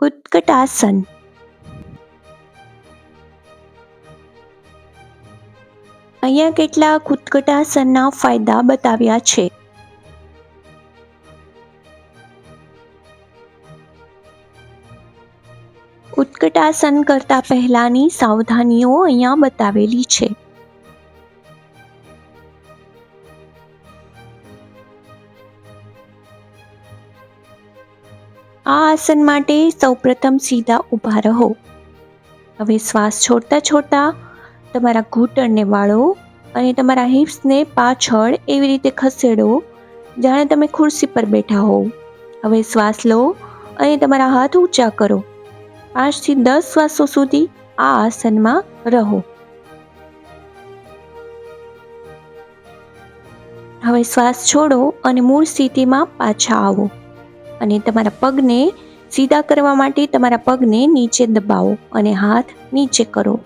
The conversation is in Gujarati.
ઉત્કટાસન. અહીંયા કેટલાક ઉત્કટાસનના ફાયદા બતાવ્યા છે. ઉત્કટાસન કરતા પહેલાની સાવધાનીઓ અહીંયા બતાવેલી છે. આ આસન માટે સૌપ્રથમ સીધા ઊભા રહો. હવે શ્વાસ છોડતા છોડતા તમારા ઘૂંટણને વાળો અને તમારા હિપ્સને પાછળ એવી રીતે ખસેડો, જાણે તમે ખુરશી પર બેઠા હોવ. હવે શ્વાસ લો અને તમારા હાથ ઊંચા કરો. પાંચથી દસ શ્વાસો સુધી આ આસનમાં રહો. હવે શ્વાસ છોડો અને મૂળ સ્થિતિમાં પાછા આવો. અને તમારા પગને સીધા કરવા માટે તમારા પગને નીચે દબાવો અને હાથ નીચે કરો.